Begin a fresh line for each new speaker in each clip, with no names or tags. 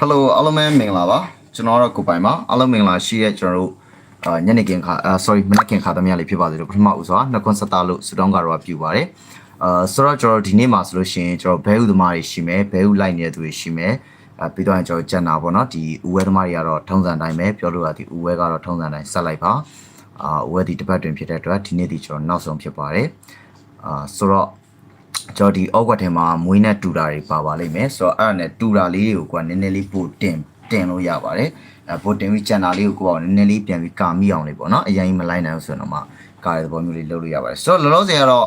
Hello အားလုံးပဲမင်္ဂလာပါကျွန်တော်တော့ကိုပိုင်ပါအားလုံးမင်္ဂလာရှိတဲ့ကျွန်တော်တို့အာညနေခင်းခါအာ sorry မနက်ခင်းခါသမီးလေးဖြစ်ပါစေလို့ပထမဦးစွာနှကွန်းဆက်တာလို့စတောင်းကတော့ပြုပါတယ်အာဆိုတော့ကျွန်တော်ဒီနေ့မှာဆိုလို့ရှိရင်ကျွန်တော်ဘဲဥသမားတွေရှိမယ်ဘဲဥလိုက်နေတဲ့သူတွေရှိမယ်အာပြီးတော့ကျွန်တော်ကျန်တာပေါ့နော်ဒီဥဝဲသမားတွေကတော့ထုံးစံတိုင်းပဲပြောလို့ရသည်ဥဝဲကတော့ထုံးစံတိုင်းဆက်လိုက်ပါအာဥဝဲဒီတစ်ပတ်တွင်ဖြစ်တဲ့အတွက်ဒီနေ့ဒီကျွန်တော်နောက်ဆုံးဖြစ်ပါတယ်အာဆိုတော့ ကျွန်တော်ဒီအောက်ကွက်ထဲမှာမွေးနဲ့တူတာတွေပါပါလိမ့်မယ်ဆိုတော့အဲ့ဒါနဲ့တူတာလေးတွေကိုကွာနည်းနည်းလေးပို့တင်တင်လို့ရပါတယ်အဲပို့တင်ပြီးကျန်တာလေးကိုကိုယ့်အောင်နည်းနည်းလေးပြန်ပြီးကာမိအောင်လေးပေါ့နော်အရင်ကြီးမလိုက်နိုင်ဘူးဆိုရင်တော့မှကာတဲ့သဘောမျိုးလေးလုပ်လို့ရပါတယ်ဆိုတော့လောလောဆယ်ကတော့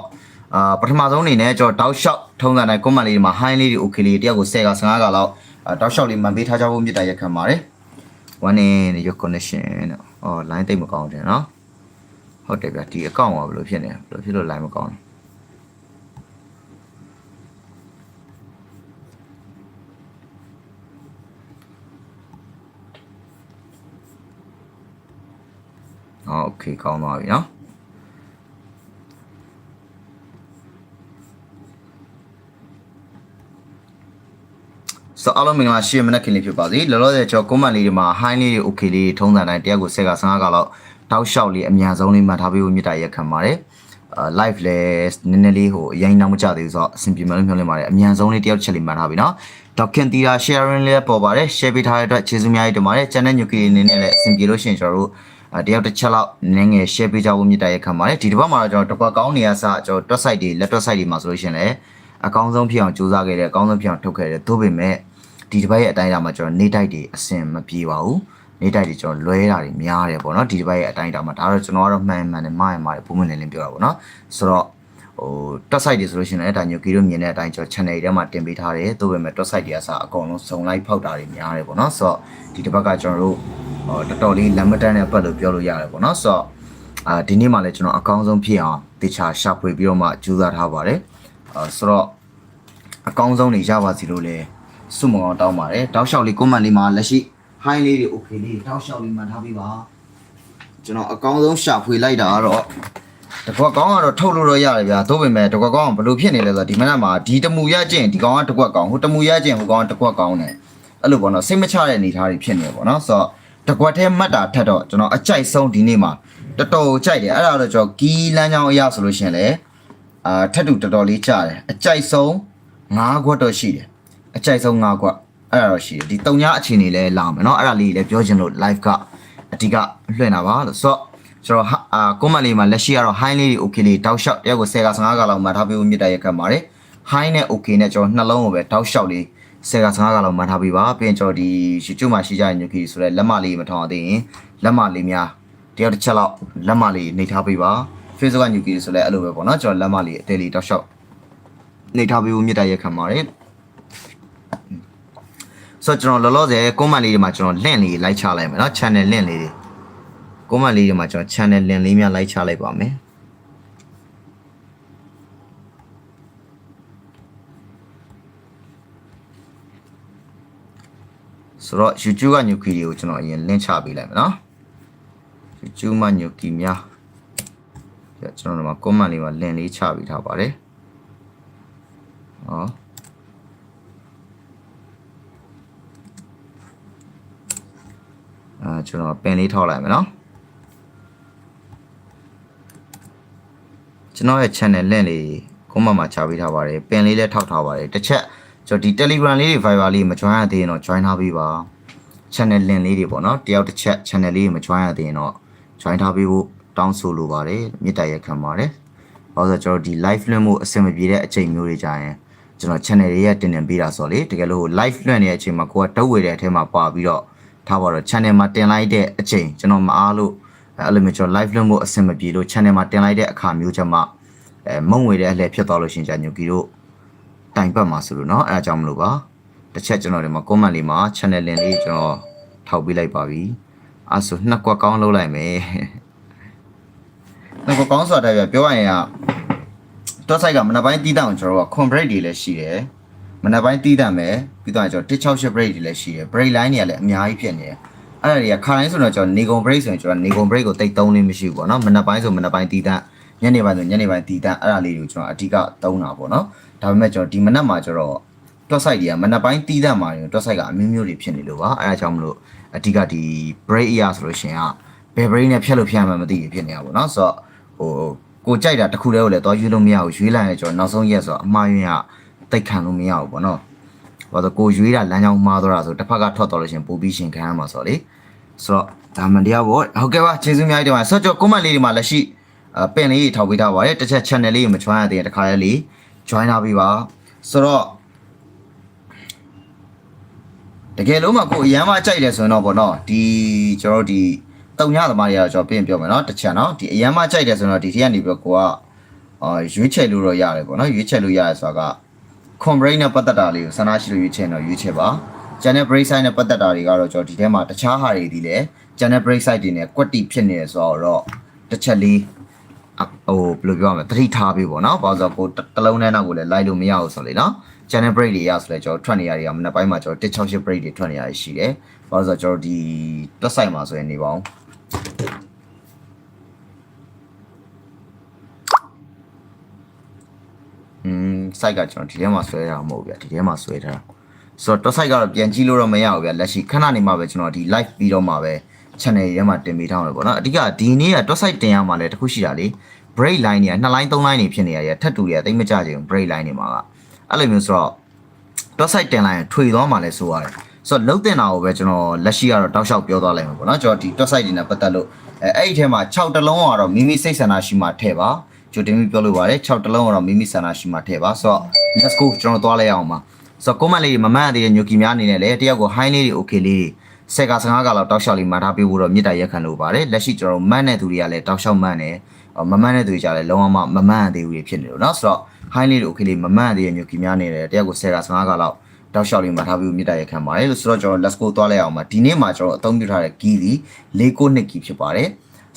အာပထမဆုံးအနေနဲ့ကျွန်တော်တောက်လျှောက်ထုံးစံတိုင်းကွန်မန့်လေးတွေမှာ high လေးတွေ okay လေးတယောက်ကို10က15ကလောက်အာတောက်လျှောက်လေးမှန်ပေးထားကြဖို့မြစ်တာရက်ခံပါတယ် one in your connection တဲ့အော် line တိတ်မကောင်းတယ်နော်ဟုတ်တယ်ဗျဒီအကောင့်ကဘယ်လိုဖြစ်နေလဲဘယ်လိုဖြစ်လို့ line မကောင်းလဲ โอเคကောင်းသွားပြီเนาะဆိုအားလုံးမင်္ဂလာရှိရမနက်ခင်းလေးဖြစ်ပါစေလောလောဆယ်ကျွန်တော်ကွန်မန့်လေးတွေမှာ high လေးတွေ okay လေးတွေထုံးစံတိုင်းတယောက်ကို10က15ကလောက်တောက်လျှောက်လေးအများဆုံးလေးမှတ်ထားပေးဖို့မြစ်တာရက်ခံပါတယ်အာ live လဲနည်းနည်းလေးဟိုအရင်နောက်မကြသေးဘူးဆိုတော့အဆင်ပြေမလို့မျှော်လင့်ပါတယ်အများဆုံးလေးတယောက်ချက်လေးမှတ်ထားပြီเนาะဒေါက်ခင်တီရာ sharing လေးပေါ်ပါတယ် share ပေးထားတဲ့အတွက်ကျေးဇူးများကြီးတင်ပါတယ် channel ညုကီအနေနဲ့လည်းအဆင်ပြေလို့ရှိရင်ကျွန်တော်တို့ အဲ တယောက်တစ်ချက်လောက်နည်းငယ် share ပေးကြဖို့မြစ်တာရက်ခံပါတယ်ဒီတစ်ပတ်မှာတော့ကျွန်တော်တစ်ပတ်ကောင်းနေရစကျွန်တော် website တွေ laptop site တွေမှာဆိုလို့ရှိရင်လည်းအကောင်းဆုံးဖြစ်အောင်ကြိုးစားခဲ့တယ်အကောင်းဆုံးဖြစ်အောင်ထုတ်ခဲ့တယ်သို့ပေမဲ့ဒီတစ်ပတ်ရဲ့အတိုင်းအတာမှာကျွန်တော်နေတိုက်တွေအဆင်မပြေပါဘူးနေတိုက်တွေကျွန်တော်လွဲတာတွေများတယ်ပေါ့နော်ဒီတစ်ပတ်ရဲ့အတိုင်းအတာမှာဒါတော့ကျွန်တော်ကတော့မှန်မှန်နဲ့မှားရမှားတယ်ပုံမှန်လင်းလင်းပြောတာပေါ့နော်ဆိုတော့ဟို top site တွေဆိုလို့ရှိရင်လည်းဒါညိုကီတို့မြင်တဲ့အတိုင်းကျွန်တော် channel တွေထဲမှာတင်ပေးထားတယ်သို့ပေမဲ့ top site တွေအစားအကုန်လုံးစုံလိုက်ဖောက်တာတွေများတယ်ပေါ့နော်ဆိုတော့ဒီတစ်ပတ်ကကျွန်တော်တို့ ဟောတော်တော်လေးလမ်းမတန်းတဲ့ပတ်လို့ပြောလို့ရတယ်ပေါ့နော်ဆိုတော့အာဒီနေ့မှလည်းကျွန်တော်အကောင်းဆုံးဖြစ်အောင်တေချာရှာဖွေပြီးတော့မှကြိုးစားထားပါတယ်အာဆိုတော့အကောင်းဆုံးနေရပါစီလို့လည်းစုမအောင်တောင်းပါတယ်တောက်လျှောက်လေးကွန်မန့်လေးမှာလက်ရှိ high လေးတွေ okay လေးတွေတောက်လျှောက်လေးမှန်ထားပေးပါကျွန်တော်အကောင်းဆုံးရှာဖွေလိုက်တာကတော့တကွက်ကောင်းကတော့ထုတ်လို့တော့ရတယ်ဗျာသို့ပေမဲ့တကွက်ကောင်းကဘယ်လိုဖြစ်နေလဲဆိုတော့ဒီမနက်မှာဒီတမူရကျင့်ဒီကောင်ကတကွက်ကောင်းဟိုတမူရကျင့်ဟိုကောင်ကတကွက်ကောင်းတယ်အဲ့လိုပေါ့နော်စိတ်မချတဲ့အနေအထားတွေဖြစ်နေတယ်ပေါ့နော်ဆိုတော့ တကွက်ထဲမှတ်တာထက်တော့ကျွန်တော်အကြိုက်ဆုံးဒီနေ့မှာတော်တော်ကြိုက်တယ်အဲ့ဒါတော့ကျွန်တော်ကီးလမ်းကြောင်းအရာဆိုလို့ရှိရင်လည်းအာထက်တူတော်တော်လေးကြားတယ်အကြိုက်ဆုံး၅ခွက်တော့ရှိတယ်အကြိုက်ဆုံး၅ခွက်အဲ့ဒါတော့ရှိတယ်ဒီတုံညာအခြေအနေလဲလာမယ်เนาะအဲ့ဒါလေးလည်းပြောချင်လို့ live ကအဓိကလွှင့်တာပါလို့ဆိုတော့ကျွန်တော်အာကွန်မန့်လေးမှာလက်ရှိကတော့ high လေးတွေ okay လေးတောက်လျှောက်တယောက်ကို10က15ကလောက်မှတ်ထားပေးဖို့မြစ်တာရက်ခတ်ပါတယ် high နဲ့ okay နဲ့ကျွန်တော်နှလုံးကိုပဲတောက်လျှောက်လေး ဆယ်က15ကတော့မှတ်ထားပြီးပါပြင်ကျွန်တော်ဒီ YouTube မှာရှိကြတဲ့ညိုကီဆိုတဲ့လက်မလေးမထောင်သေးရင်လက်မလေးများတယောက်တစ်ချက်လောက်လက်မလေးနှိပ်ထားပေးပါ Facebook ကညိုကီဆိုလဲအဲ့လိုပဲပေါ့နော်ကျွန်တော်လက်မလေးအသေးလေးတောက်လျှောက်နှိပ်ထားပေးဖို့မြစ်တိုက်ရက်ခံပါတယ်ဆိုတော့ကျွန်တော်လောလောဆယ် comment လေးတွေမှာကျွန်တော် link လေးလိုက်ချလိုက်မယ်နော် channel link လေးတွေ comment လေးတွေမှာကျွန်တော် channel link လေးများလိုက်ချလိုက်ပါမယ် ဆိုတော့ YouTube ကညူကီတွေကိုကျွန်တော်အရင် link ချပေးလိုက်မယ်နော် YouTube မှာညူကီများကျွန်တော်တို့မှာ comment လေးမှာ link လေးချပေးထားပါတယ်ဟောအာကျွန်တော်ပင်လေးထောက်လိုက်မယ်နော်ကျွန်တော်ရဲ့ channel link လေး comment မှာချပေးထားပါတယ်ပင်လေးလည်းထောက်ထားပါတယ်တစ်ချက် ကျွန်တော်ဒီ Telegram လေးတွေ Viber လေးမ join ရသေးရင်တော့ join ထားပေးပါ channel link လေးတွေပေါ့နော်တယောက်တစ်ချက် channel လေးမ join ရသေးရင်တော့ join ထားပေးဖို့တောင်းဆိုလိုပါတယ်မြစ်တာရက်ခံပါတယ်။ဘာလို့ဆိုတော့ကျွန်တော်ဒီ live လွှင့်မှုအဆင်မပြေတဲ့အချိန်မျိုးတွေကြာရင်ကျွန်တော် channel တွေရတင်တင်ပေးတာဆိုတော့လေတကယ်လို့ live လွှင့်နေတဲ့အချိန်မှာကိုကတုတ်ဝေတဲ့အထဲမှာပါပြီးတော့ထားပါတော့ channel မှာတင်လိုက်တဲ့အချိန်ကျွန်တော်မအားလို့အဲ့လိုမျိုးကျွန်တော် live လွှင့်မှုအဆင်မပြေလို့ channel မှာတင်လိုက်တဲ့အခါမျိုးချက်မှအဲမုံဝေတဲ့အလှည့်ဖြစ်သွားလို့ရှင်ကြာညူကီတို့ တိုင်ပတ်မှာဆိုလို့เนาะအဲအကြောင်းမလို့ပါတစ်ချက်ကျွန်တော်ဒီမှာ comment လေးမှာ channel link လေးကျွန်တော်ထောက်ပေးလိုက်ပါပြီအဲဆိုနှစ်ကွက်ကောင်းလုပ်လိုက်မယ် ငါကောင်းဆိုတာပြပြောရရင်ကတော့ဆိုင်ကမနက်ပိုင်းတီးတန့်ကျွန်တော်တို့က con break တွေလည်းရှိတယ်မနက်ပိုင်းတီးတန့်မယ်ပြီးတော့ကျွန်တော်168 break တွေလည်းရှိတယ် break line တွေကလည်းအများကြီးဖြစ်နေတယ်အဲ့ဒါတွေကခါတိုင်းဆိုတော့ကျွန်တော်နေကုန် break ဆိုရင်ကျွန်တော်နေကုန် break ကိုတိတ်သုံးနေမရှိဘူးပေါ့နော်မနက်ပိုင်းဆိုမနက်ပိုင်းတီးတန့် ညနေပိုင်းဆိုညနေပိုင်းတီးတန့်အဲ့ဒါလေးတွေကိုကျွန်တော်အဓိကသုံးတာပေါ့နော်ဒါပေမဲ့ကျွန်တော်ဒီမနက်မှာကျွန်တော်တွက်ဆိုင်တွေကမနက်ပိုင်းတီးတတ်မှာရင်တွက်ဆိုင်ကအမျိုးမျိုးတွေဖြစ်နေလို့ပါအဲဒါကြောင့်မလို့အဓိကဒီ break အရာဆိုလို့ရှိရင်ကဘယ် break နဲ့ဖြတ်လို့ဖြတ်မှမသိရဖြစ်နေတာပေါ့နော်ဆိုတော့ဟိုကိုကြိုက်တာတစ်ခုတည်းကိုလည်းတော့ရွေးလို့မရဘူးရွေးလိုက်ရင်ကျွန်တော်နောက်ဆုံးရက်ဆိုတော့အမှားယွင်းကတိတ်ခံလို့မရဘူးပေါ့နော်ဘာလို့ကိုရွေးတာလမ်းကြောင်းမှားသွားတာဆိုတစ်ဖက်ကထွက်သွားလို့ရှိရင်ပိုပြီးရှင်ခံရမှာဆိုတော့လေဆိုတော့ဒါမှန်တရားပေါ့ဟုတ်ကဲ့ပါကျေးဇူးများကြီးတင်ပါတယ်ဆိုတော့ကျွန်တော် comment လေးတွေမှာလက်ရှိအ ပင်လေးတွေထောက်ပေးထားပါတယ်တစ်ချက် channel လေးကိုမချွမ်းရသေးရင်တစ်ခါလေးလေး join ထားပေးပါဆိုတော့တကယ်လို့မှကိုအရန်မကြိုက်တယ်ဆိုရင်တော့ဗောနော်ဒီကျွန်တော်တို့ဒီတုံညသမားတွေကတော့ကျွန်တော်ပြင်ပြောမယ်နော်တစ်ချက်နော်ဒီအရန်မကြိုက်တယ်ဆိုရင်တော့ဒီထက်ကနေပြီးတော့ကိုကအာရွေးချယ်လို့တော့ရတယ်ဗောနော်ရွေးချယ်လို့ရတယ်ဆိုတာက combrane နဲ့ပတ်သက်တာလေးကိုဆန္ဒရှိလို့ရွေးချယ်တော့ရွေးချယ်ပါကျန်တဲ့ break side နဲ့ပတ်သက်တာတွေကတော့ကျွန်တော်ဒီထဲမှာတခြားဟာတွေဒီလေကျန်တဲ့ break side တွေနဲ့ကွက်တီဖြစ်နေတယ်ဆိုတော့တစ်ချက်လေးအ ဟိုဘယ်လိုပြောရမလဲသတိထားပေးပေါ့နော်ဘာလို့ဆိုတော့ကိုတစ်တစ်လုံးနဲ့နောက်ကိုလည်းလိုက်လို့မရဘူးဆိုလေနော် channel break တွေရဆိုလဲကျွန်တော်ထွက်နေရတွေကမနေ့ပိုင်းမှာကျွန်တော်168 break တွေထွက်နေရရှိတယ်။ဘာလို့ဆိုတော့ကျွန်တော်ဒီတွက်ဆိုင်မှာဆိုရင်နေပါအောင်။อืม site ကကျွန်တော်ဒီထဲမှာဆွဲထားမှာမဟုတ်ဗျာဒီထဲမှာဆွဲထားတာ။ဆိုတော့တွက်ဆိုင်ကတော့ပြန်ကြည့်လို့တော့မရဘူးဗျာလက်ရှိခဏနေမှာပဲကျွန်တော်ဒီ live ပြီးတော့မှာပဲ channel တွေထဲမှာတင်ပေးထားမှာပေါ့နော်။အဓိကဒီနေ့ကတွက်ဆိုင်တင်ရမှာလဲတခုရှိတာလေ break line တွေကနှစ် line သုံး line တွေဖြစ်နေရရထပ်တူတွေကတိတ်မကြကြဘူး break line တွေမှာကအဲ့လိုမျိုးဆိုတော့ dot site တင်လိုက်ရင်ထွေသွားမှလည်းဆိုရတယ်ဆိုတော့လုံးတင်တာကိုပဲကျွန်တော်လက်ရှိကတော့တောက်လျှောက်ပြောသွားလိုက်မှာပေါ့နော်ကျွန်တော်ဒီ dot site တွေနဲ့ပတ်သက်လို့အဲအဲ့ဒီထဲမှာ6တလုံးကတော့မိမိစိတ်ဆန္ဒရှိမှထည့်ပါကျိုတင်ပြီးပြောလို့ပါတယ်6တလုံးကတော့မိမိဆန္ဒရှိမှထည့်ပါဆိုတော့ let's go ကျွန်တော်သွားလိုက်အောင်ပါဆိုတော့ comment လေးတွေမမှန်သေးတဲ့ညိုကီများအနေနဲ့လည်းတယောက်ကို high လေးတွေ okay လေးတွေ ဆက်က15ကလောက်တောက်လျှောက်လေးမှာထားပေးဖို့တော့မြစ်တာရက်ခံလို့ပါတယ်လက်ရှိကျွန်တော်မန်းတဲ့သူတွေကလည်းတောက်လျှောက်မန်းတယ်မမန်းတဲ့သူတွေကြလည်းလုံးဝမမမှန်သေးဘူးတွေဖြစ်နေလို့เนาะဆိုတော့ high လေးတွေ okay လေးမမှန်သေးတဲ့ညိုကီများနေတယ်တယောက်ကိုဆက်က15ကလောက်တောက်လျှောက်လေးမှာထားပြီးမြစ်တာရက်ခံပါတယ်လို့ဆိုတော့ကျွန်တော် let's go သွားလိုက်အောင်ပါဒီနေ့မှာကျွန်တော်အသုံးပြုထားတဲ့ key ဒီ692 key ဖြစ်ပါတယ်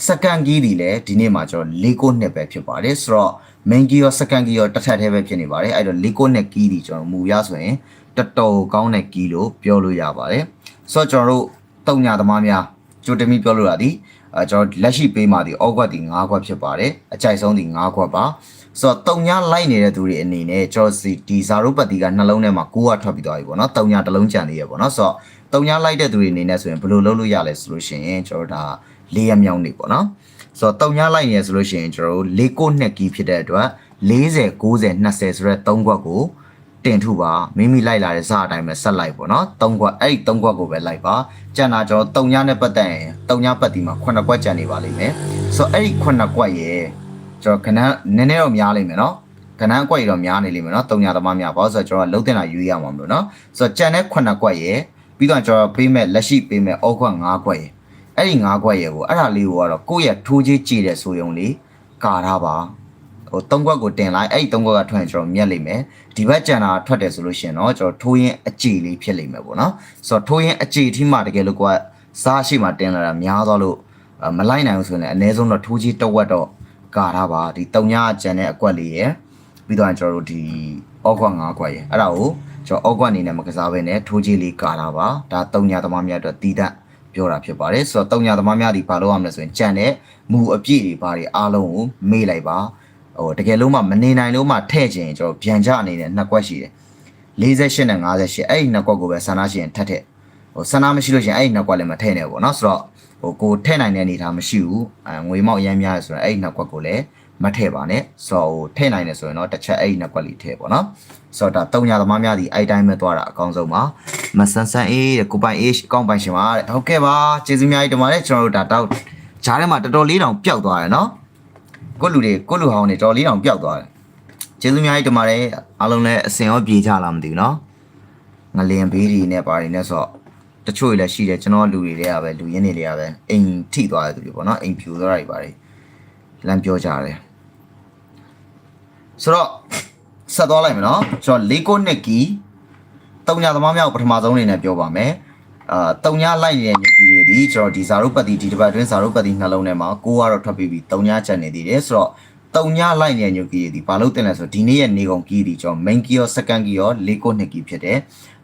second key ဒီလည်းဒီနေ့မှာကျွန်တော်692ပဲဖြစ်ပါတယ်ဆိုတော့ main key ရော second key ရောတစ်ထပ်တည်းပဲဖြစ်နေပါတယ်အဲ့တော့692 key ဒီကျွန်တော်မူရဆိုရင်တော်တော်ကောင်းတဲ့ key လို့ပြောလို့ရပါတယ် ဆိုတော့ကျွန်တော်တို့တုံညာသမားများကြိုတင်ပြီးပြောလို့ရသည်အဲကျွန်တော်လက်ရှိပေးမှာဒီအောက်ကွက်ဒီ9ကွက်ဖြစ်ပါတယ်အကြိုက်ဆုံးဒီ9ကွက်ပါဆိုတော့တုံညာလိုက်နေတဲ့သူတွေအနေနဲ့ကျွန်တော်ဒီဇာရုပတ်တီကနှလုံးထဲမှာ9ကွက်ထွက်ပြီးသွားပြီပေါ့နော်တုံညာတစ်လုံးကြံနေရပေါ့နော်ဆိုတော့တုံညာလိုက်တဲ့သူတွေအနေနဲ့ဆိုရင်ဘယ်လိုလုပ်လို့ရလဲဆိုလို့ရှိရင်ကျွန်တော်ဒါလေးရမြောင်းနေပေါ့နော်ဆိုတော့တုံညာလိုက်နေဆိုလို့ရှိရင်ကျွန်တော်တို့၄ကိုနှစ်ကီးဖြစ်တဲ့အတွက်40 90 20ဆိုတဲ့3ကွက်ကို တင်ထုပါမိမိလိုက်လာတဲ့စအတိုင်းပဲဆက်လိုက်ပေါ့နော်၃ခွက်အဲ့ဒီ၃ခွက်ကိုပဲလိုက်ပါကြံတာကျွန်တော်၃ညနဲ့ပတ်သက်ရင်၃ညပတ်တီမှာ9ခွက်ကြံနေပါလိမ့်မယ်ဆိုတော့အဲ့ဒီ9ခွက်ရဲ့ကျွန်တော်ခဏနည်းနည်းတော့များလိမ့်မယ်နော်ကဏ္ဍအကွက်ရတော့များနေလိမ့်မယ်နော်တုံညာသမားများဘာလို့ဆိုတော့ကျွန်တော်လုံးတင်တာယူရမှာမလို့နော်ဆိုတော့ကြံတဲ့9ခွက်ရဲ့ပြီးတော့ကျွန်တော်ပေးမဲ့လက်ရှိပေးမဲ့အောက်ခွက်9ခွက်ရဲ့အဲ့ဒီ9ခွက်ရဲ့ကိုအဲ့ဒါလေးကိုကတော့ကိုယ့်ရဲ့ထိုးကြီးကြည့်တဲ့ဆိုယုံလေးကာထားပါ ဟိုသုံးခွက်ကိုတင်လိုက်အဲ့ဒီသုံးခွက်ကထွက်ရင်ကျွန်တော်မြက်လိမ့်မယ်ဒီဘက်ကြံတာထွက်တယ်ဆိုလို့ရှိရင်တော့ကျွန်တော်ထိုးရင်အကြည်လေးဖြစ်လိမ့်မယ်ပေါ့နော်ဆိုတော့ထိုးရင်အကြည်ထိမှတကယ်လို့ကိုကစားရှိမှတင်လာတာများသွားလို့မလိုက်နိုင်ဘူးဆိုရင်လည်းအနည်းဆုံးတော့ထိုးကြီးတစ်ဝက်တော့ကာထားပါဒီတုံညာကြံတဲ့အကွက်လေးရယ်ပြီးတော့ကျွန်တော်တို့ဒီအောက်ကွက်၅ကွက်ရယ်အဲ့ဒါကိုကျွန်တော်အောက်ကွက်အနေနဲ့မကစားဘဲနဲ့ထိုးကြီးလေးကာထားပါဒါတုံညာသမားများအတွက်တီးတန့်ပြောတာဖြစ်ပါတယ်ဆိုတော့တုံညာသမားများဒီဘာလို့ရမလဲဆိုရင်ကြံတဲ့မူအပြည့်တွေဘာတွေအားလုံးကိုမေ့လိုက်ပါ ဟိုတကယ်လို့မှမနေနိုင်လို့မှထဲ့ချင်ကျွန်တော်ပြန်ကြအနေနဲ့နှစ်ကွက်ရှိတယ်48နဲ့58အဲ့ဒီနှစ်ကွက်ကိုပဲဆန္ဒရှိရင်ထက်ထက်ဟိုဆန္ဒမရှိလို့ရှိရင်အဲ့ဒီနှစ်ကွက်လည်းမထဲ့နဲ့ပေါ့နော်ဆိုတော့ဟိုကိုထဲ့နိုင်တဲ့အနေထားမရှိဘူးအဲငွေမောက်ရမ်းများဆိုရင်အဲ့ဒီနှစ်ကွက်ကိုလည်းမထဲ့ပါနဲ့ဆိုတော့ဟိုထဲ့နိုင်တယ်ဆိုရင်တော့တစ်ချက်အဲ့ဒီနှစ်ကွက်လေးထဲ့ပေါ့နော်ဆိုတော့ဒါတုံညာသမားများဒီအဲ့တိုင်းပဲသွားတာအကောင်းဆုံးပါမဆန်းဆန်းအေးတဲ့ကိုပိုင်အေးအကောင့်ပိုင်ရှင်ပါတဲ့ဟုတ်ကဲ့ပါကျေးဇူးများကြီးတင်ပါတယ်ကျွန်တော်တို့ဒါတော့ဂျားထဲမှာတော်တော်လေးတောင်ပျောက်သွားတယ်နော် ကိုလူတွေကိုလူဟောင်းတွေတော်လေးတောင်ပျောက်သွားတယ်ကျေးဇူးများကြီးတင်ပါတယ်အားလုံးလည်းအစင်ရောပြေကြလားမသိဘူးเนาะငလင်ဘေးဒီနဲ့ပါနေနဲ့ဆိုတော့တချို့တွေလည်းရှိတယ်ကျွန်တော်လူတွေတွေကပဲလူရင်းတွေတွေကပဲအိမ်ထိသွားတဲ့သူတွေပေါ့เนาะအိမ်ဖြူသွားတာတွေပါတယ်လမ်းပြောကြတယ်ဆိုတော့ဆက်သွားလိုက်မယ်เนาะကျွန်တော်လေးကိုနှစ်ကီတုံညာသမားများကိုပထမဆုံးအနေနဲ့ပြောပါမယ် အာတုံညာလိုက်နေတဲ့ညကြီးတွေဒီကျွန်တော်ဒီဇာရုပ်ပတ်တီဒီတစ်ပတ်အတွင်းဇာရုပ်ပတ်တီနှလုံးထဲမှာကိုကတော့ထွက်ပြီးပြီးတုံညာချက်နေသေးတယ်ဆိုတော့တုံညာလိုက်နေတဲ့ညကြီးတွေဒီဘာလို့တင်လဲဆိုတော့ဒီနေ့ရဲ့နေကုန်ကြီးဒီကျွန်တော် main key ရော second key ရောလေးကိုနှစ် key ဖြစ်တယ်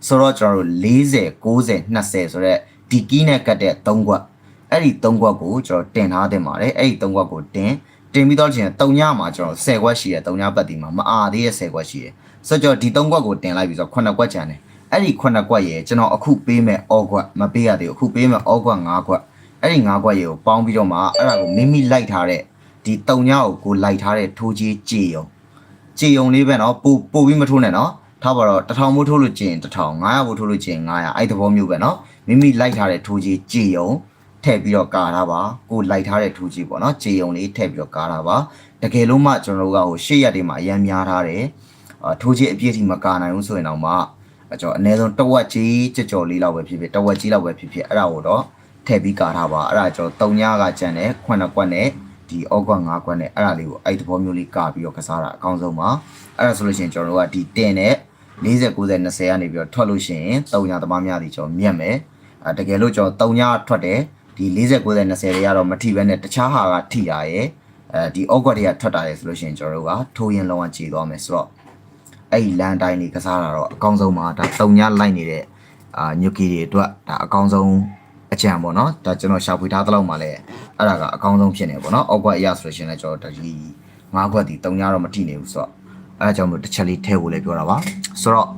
ဆိုတော့ကျွန်တော်တို့40 90 20ဆိုတော့ဒီ key နဲ့ကတ်တဲ့3ခွက်အဲ့ဒီ3ခွက်ကိုကျွန်တော်တင်ထားတင်ပါတယ်အဲ့ဒီ3ခွက်ကိုတင်တင်ပြီးတော့ချင်းတုံညာမှာကျွန်တော်10ခွက်ရှိတယ်တုံညာပတ်တီမှာမအားသေးတဲ့10ခွက်ရှိတယ်ဆိုတော့ဒီ၃ကွက်ကိုတင်လိုက်ပြီဆိုတော့9ကွက်ကျန်တယ် အဲ့ဒီ9ကွက်ရဲ့ကျွန်တော်အခုပေးမဲ့အောကွက်မပေးရသေးဘူးအခုပေးမဲ့အောကွက်5ကွက်အဲ့ဒီ5ကွက်ရေကိုပေါင်းပြီးတော့မှအဲ့ဒါကိုမိမိလိုက်ထားတဲ့ဒီ၃ညကိုကိုလိုက်ထားတဲ့ထိုးကြီးကြည်ယုံကြည်ယုံလေးပဲเนาะပို့ပို့ပြီးမထိုးနဲ့เนาะထားပါတော့1000မိုးထိုးလို့ကျင်1000 900မိုးထိုးလို့ကျင်900အဲ့ဒီသဘောမျိုးပဲเนาะမိမိလိုက်ထားတဲ့ထိုးကြီးကြည်ယုံ ထည့်ပြီးတော့ကာထားပါကိုလိုက်ထားတဲ့ထူးကြီးပေါ့နော်ကြေုံလေးထည့်ပြီးတော့ကာထားပါတကယ်လို့မှကျွန်တော်တို့ကဟိုရှေ့ရက်တွေမှာအရန်များထားတယ်အာထူးကြီးအပြည့်ထိမကာနိုင်ဘူးဆိုရင်တော့မှ ကျွန်တော်အနည်းဆုံးတဝက်ကြီးကြကြော်လေးလောက်ပဲဖြစ်ဖြစ်တဝက်ကြီးလောက်ပဲဖြစ်ဖြစ်အဲ့ဒါကိုတော့ထည့်ပြီးကာထားပါအဲ့ဒါကျွန်တော်3ညကကြံတယ်9ကွက်နဲ့ဒီအောက်ကွက်5ကွက်နဲ့အဲ့ဒါလေးကိုအဲ့ဒီသဘောမျိုးလေးကာပြီးတော့ကစားတာအကောင်းဆုံးပါအဲ့ဒါဆိုလို့ရှိရင်ကျွန်တော်တို့ကဒီတင်နဲ့40 90 20ကနေပြီးတော့ထွက်လို့ရှိရင်3ညသမားများဒီကျွန်တော်မြတ်မယ်အဲတကယ်လို့ကျွန်တော်3ညထွက်တယ်ဒီ40 90 20တွေကတော့မထိဘဲနဲ့တခြားဟာကထိတာရယ်အဲဒီအောက်ကွက်တွေကထွက်တာရယ်ဆိုလို့ရှိရင်ကျွန်တော်တို့ကထိုးရင်လုံးဝကြည်သွားမယ်ဆိုတော့ အဲ့ဒီလန်တိုင်းတွေကစားတာတော့အကောင်းဆုံးပါဒါတုံညလိုက်နေတဲ့အာညုကီတွေအတွက်ဒါအကောင်းဆုံးအကြံပေါ့နော်ဒါကျွန်တော်ရှာဖွေထားသလောက်မှလည်းအဲ့ဒါကအကောင်းဆုံးဖြစ်နေပေါ့နော်အောက်ကွက်အရာဆိုလို့ရှိရင်လည်းကျွန်တော်ဒီ၅ကွက်ဒီတုံညတော့မထိနေဘူးဆိုတော့အဲ့ဒါကြောင့်မို့တစ်ချက်လေးထည့်ဖို့လည်းပြောတာပါဆိုတော့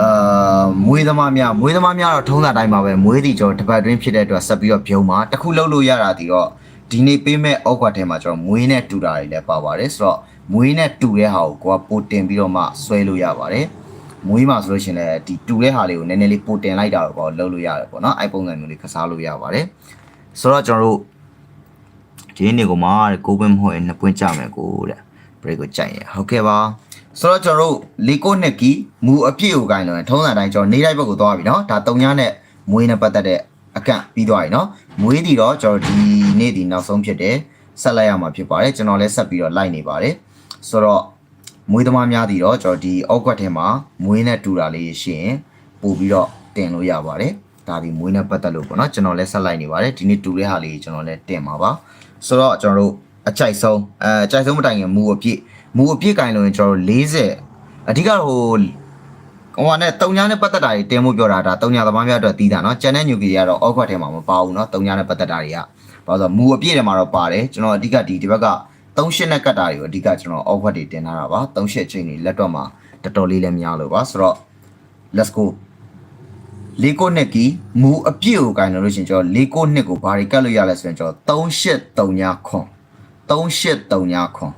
အာမွေးသမားများမွေးသမားများတော့ထုံးတာတိုင်းပါပဲမွေးတီကျွန်တော်တပတ်တွင်းဖြစ်တဲ့အတွက်ဆက်ပြီးတော့ပြုံးပါတခုလုံးလို့ရတာဒီတော့ဒီနေ့ပေးမဲ့အောက်ကွက်ထဲမှာကျွန်တော်မွေးနဲ့တူတာတွေလည်းပါပါတယ်ဆိုတော့ မွေးနဲ့တူတဲ့ဟာကိုကိုကပိုတင်ပြီးတော့မှဆွဲလို့ရပါတယ်မွေးမှာဆိုလို့ရှိရင်လည်းဒီတူတဲ့ဟာလေးကိုနည်းနည်းလေးပိုတင်လိုက်တာတော့ပေါ့လုံးလို့ရတယ်ပေါ့နော်အဲ့ပုံစံမျိုးလေးကစားလို့ရပါတယ်ဆိုတော့ကျွန်တော်တို့ဒီနေ့ကိုမှကိုပင်းမဟုတ်ရင်နှစ်ပွင့်ကြမယ်ကိုတဲ့ break ကိုကြိုက်ရဟုတ်ကဲ့ပါဆိုတော့ကျွန်တော်တို့လီကိုနှစ်ကီမူအပြည့်ကိုကိုင်းလို့ထုံးစံတိုင်းကျွန်တော်နေတိုင်းဘက်ကိုသွားပြီเนาะဒါတုံညာနဲ့မွေးနဲ့ပတ်သက်တဲ့အကန့်ပြီးသွားပြီเนาะမွေးတီတော့ကျွန်တော်ဒီနေ့ဒီနောက်ဆုံးဖြစ်တယ်ဆက်လိုက်ရမှာဖြစ်ပါတယ်ကျွန်တော်လည်းဆက်ပြီးတော့လိုက်နေပါတယ် ဆိုတော့မွေးသမားများတီတော့ကျွန်တော်ဒီအောက်ကွက်ထဲမှာမွေးနဲ့တူတာလေးရှိရင်ပို့ပြီးတော့တင်လို့ရပါတယ်ဒါဒီမွေးနဲ့ပတ်သက်လို့ပေါ့เนาะကျွန်တော်လည်းဆက်လိုက်နေပါတယ်ဒီနေ့တူတဲ့ဟာလေးကျွန်တော်လည်းတင်ပါပါဆိုတော့ကျွန်တော်တို့အကြိုက်ဆုံးအဲအကြိုက်ဆုံးမတိုင်ခင်မူအပြည့်မူအပြည့်ကင်လို့ရင်ကျွန်တော်တို့40အဓိကတော့ဟိုဟိုကနဲ့တုံညာနဲ့ပတ်သက်တာတွေတင်မှုပြောတာဒါတုံညာသမားများအတွက်တီးတာเนาะကျန်တဲ့ညူကီတွေကတော့အောက်ခွက်ထဲမှာမပါဘူးเนาะတုံညာနဲ့ပတ်သက်တာတွေကဘာလို့ဆိုတော့မူအပြည့်ထဲမှာတော့ပါတယ်ကျွန်တော်အဓိကဒီဒီဘက်က 38နဲ့ကတ်တာတွေကိုအဓိကကျွန်တော်အောက်ခွက်တွေတင်ထားတာပါ38ချိန်တွေလက်တော့မှာတော်တော်လေးလည်းများလို့ပါဆိုတော့ let's go လေးကိုနှစ်ကီမူအပြည့်ကိုကင်လို့ရှိရင်ကျွန်တော်လေးကိုနှစ်ကိုဘာတွေကတ်လို့ရလဲဆိုရင်ကျွန်တော်3839ခွန်3839ခွန်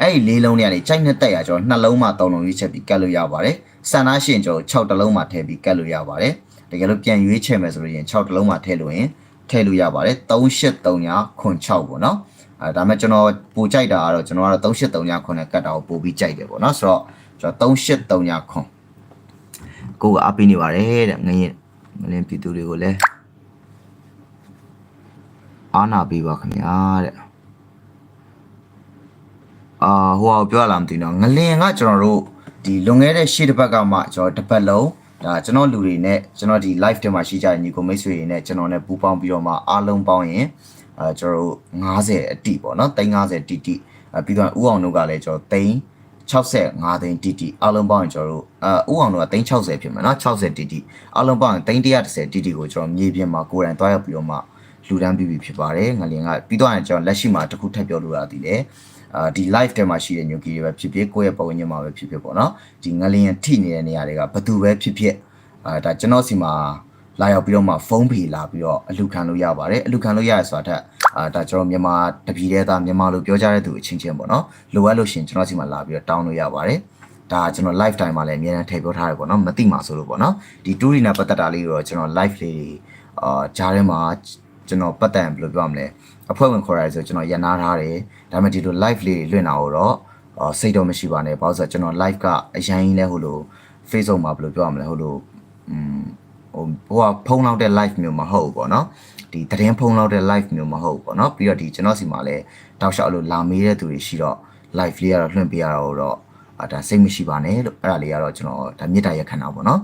အဲ့ဒီလေးလုံးတွေကနေကြိုက်နှစ်တက်ရကျွန်တော်နှလုံးမှာ၃လုံးရွေးချက်ပြီးကတ်လို့ရပါတယ်ဆန္ဒရှင်ကျွန်တော်6တလုံးမှာထည့်ပြီးကတ်လို့ရပါတယ်တကယ်လို့ပြန်ရွေးချက်မယ်ဆိုလို့ရင်6တလုံးမှာထည့်လို့ရင်ထည့်လို့ရပါတယ်3839ခွန်6ပေါ့နော် အဲဒါမဲ့ကျွန်တော်ပိုကြိုက်တာကတော့ကျွန်တော်ကတော့3839ခွန်နဲ့ကတ်တာကိုပိုပြီးကြိုက်တယ်ပေါ့နော်ဆိုတော့ကျွန်တော်3839ခွန်ကိုကအားပေးနေပါတယ်တဲ့ငရင်ငလင်းပြည်သူတွေကိုလည်းအားနာပေးပါခင်ဗျာတဲ့အာဟိုဟာပြောရလားမသိတော့ငလင်ကကျွန်တော်တို့ဒီလွန်ခဲ့တဲ့ရှေ့တစ်ပတ်ကမှကျွန်တော်တစ်ပတ်လုံးဒါကျွန်တော်လူတွေနဲ့ကျွန်တော်ဒီ live ထဲမှာရှိကြတဲ့ညီကိုမိတ်ဆွေတွေနဲ့ကျွန်တော်နဲ့ပူးပေါင်းပြီးတော့မှအားလုံးပေါင်းရင် အဲကျွန်တော်တို့90အတိပေါ့နော်350တိတိအဲပြီးတော့ဥအောင်တို့ကလည်းကျွန်တော်3 65သိန်းတိတိအားလုံးပေါင်းရင်ကျွန်တော်တို့အဲဥအောင်တို့က360ဖြစ်မှာနော်60တိတိအားလုံးပေါင်းရင်330တိတိကိုကျွန်တော်မြေပြင်မှာကိုယ်တိုင်တွားရောက်ပြီးတော့မှလူတန်းပြီးပြီဖြစ်ပါတယ်ငလင်ကပြီးတော့ရင်ကျွန်တော်လက်ရှိမှာတစ်ခုထပ်ပြောလို့ရသည်လေအာဒီ live ထဲမှာရှိတဲ့ညိုကီတွေပဲဖြစ်ဖြစ်ကိုယ့်ရဲ့ပုံညင်မှာပဲဖြစ်ဖြစ်ပေါ့နော်ဒီငလင်ထိနေတဲ့နေရာတွေကဘသူပဲဖြစ်ဖြစ်အာဒါကျွန်တော်စီမှာ လာရောက်ပြီးတော့မှဖုန်းဖေးလာပြီးတော့အလူခံလို့ရပါတယ်အလူခံလို့ရရဆိုတာထက်အာဒါကျွန်တော်မြန်မာတပြည်တဲ့သားမြန်မာလိုပြောကြတဲ့သူအချင်းချင်းပေါ့နော်လိုအပ်လို့ရှင်ကျွန်တော်စီမှာလာပြီးတော့တောင်းလို့ရပါတယ်ဒါကျွန်တော် live time မှာလည်းအများနဲ့ထည့်ပြောထားတယ်ပေါ့နော်မသိမှာဆိုလို့ပေါ့နော်ဒီတူရီနာပတ်သက်တာလေးတော့ကျွန်တော် live လေးတွေအာကြားထဲမှာကျွန်တော်ပတ်သက်ဘယ်လိုပြောရမလဲအဖွဲ့ဝင်ခေါ်ရတယ်ဆိုကျွန်တော်ရန်နာထားတယ်ဒါပေမဲ့ဒီလို live လေးတွေလွှင့်တာကိုတော့အာစိတ်တော့မရှိပါနဲ့ဘာလို့ဆိုတော့ကျွန်တော် live ကအရင်ကြီးလဲဟိုလို Facebook မှာဘယ်လိုပြောရမလဲဟိုလိုอืม ဟိုဘိုးကဖုန်းလောက်တဲ့ live မျိုးမဟုတ်ဘူးပေါ့နော်ဒီသတင်းဖုန်းလောက်တဲ့ live မျိုးမဟုတ်ဘူးပေါ့နော်ပြီးတော့ဒီကျွန်တော်စီမှာလည်းတောက်လျှောက်လို့လာမေးတဲ့သူတွေရှိတော့ live လေးကတော့လွှင့်ပေးရတော့တော့အာဒါစိတ်မရှိပါနဲ့လို့အဲ့ဒါလေးကတော့ကျွန်တော်ဒါမေတ္တာရက်ခံတာပေါ့နော်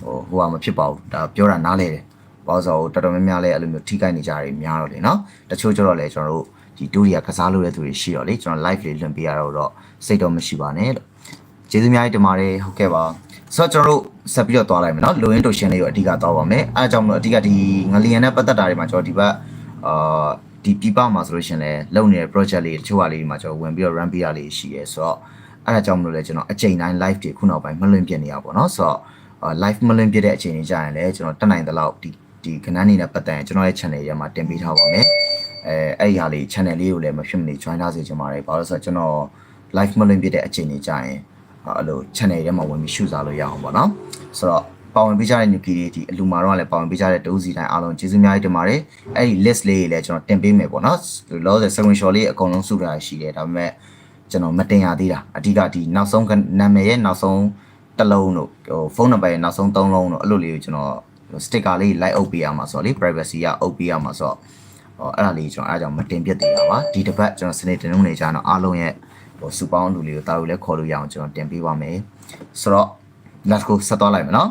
ဟိုဟိုကမဖြစ်ပါဘူးဒါပြောတာနားလဲတယ်ဘာလို့ဆိုတော့တော်တော်များများလဲအဲ့လိုမျိုးထိခိုက်နေကြတယ်များတော့လေနော်တချို့ကျတော့လဲကျွန်တော်တို့ဒီတူရီကကစားလို့တဲ့သူတွေရှိတော့လေကျွန်တော် live လေးလွှင့်ပေးရတော့တော့စိတ်တော့မရှိပါနဲ့လို့ကျေးဇူးများကြီးတင်ပါတယ်ဟုတ်ကဲ့ပါဆိုတော့ကျွန်တော်တို့ ဆက်ပြီးတော့သွားလိုက်မယ်နော်လိုရင်းတိုရှင်လေးကိုအဓိကသွားပါမယ်အဲအကြောင်းမလို့အဓိကဒီငလျင်နဲ့ပတ်သက်တာတွေမှာကျွန်တော်ဒီဘက်အာဒီပြပမှာဆိုလို့ရှင်လဲလုံနေတဲ့ project လေးတချို့ဟာလေးတွေမှာကျွန်တော်ဝင်ပြီးတော့ run ပေးရလေးရှိရဲဆိုတော့အဲ့ဒါကြောင့်မလို့လဲကျွန်တော်အချိန်တိုင်း live တွေခုနောက်ပိုင်းမလွင်ပြနေရပါတော့ဆိုတော့အာ live မလွင်ပြတဲ့အချိန်တွေကြာရင်လည်းကျွန်တော်တက်နိုင်သလောက်ဒီဒီကဏ္ဍနေနဲ့ပတ်သက်ရင်ကျွန်တော်ရဲ့ channel ထဲမှာတင်ပေးထားပါမယ်အဲအဲ့ဒီဟာလေး channel လေးကိုလည်းမဖြစ်မနေ join ထားစေချင်ပါတယ်ဘာလို့လဲဆိုတော့ကျွန်တော် live မလွင်ပြတဲ့အချိန်တွေကြာရင် အဲ့လို channel ထဲမှာဝင်ပြီးရှုစားလို့ရအောင်ပေါ့နော်ဆိုတော့ပါဝင်ပေးကြတဲ့ new key တွေဒီအလူမာတော့လည်းပါဝင်ပေးကြတဲ့တူးစီတိုင်းအားလုံးကျေးဇူးများကြီးတင်ပါတယ်အဲ့ဒီ list လေးတွေလည်းကျွန်တော်တင်ပေးမယ်ပေါ့နော်လောဆယ် screenshot လေးအကုန်လုံးစုထားရှိတယ်ဒါပေမဲ့ကျွန်တော်မတင်ရသေးတာအဓိကဒီနောက်ဆုံးနာမည်ရဲ့နောက်ဆုံးတစ်လုံးတို့ဟိုဖုန်းနံပါတ်ရဲ့နောက်ဆုံးသုံးလုံးတို့အဲ့လိုလေးကိုကျွန်တော် sticker လေး like အုပ်ပေးရမှာဆိုတော့လေ privacy ကအုပ်ပေးရမှာဆိုတော့ဟောအဲ့ဒါလေးကျွန်တော်အဲ့ဒါကြောင့်မတင်ပြသေးတာပါဒီတစ်ပတ်ကျွန်တော်စနေတင်လုံးနေကြတော့အားလုံးရဲ့ ဟိုစူပေါင်းလူလေးကိုတာလို့လည်းခေါ်လို့ရအောင်ကျွန်တော်တင်ပေးပါမယ်ဆိုတော့ let's go ဆက်သွားလိုက်မယ်နော်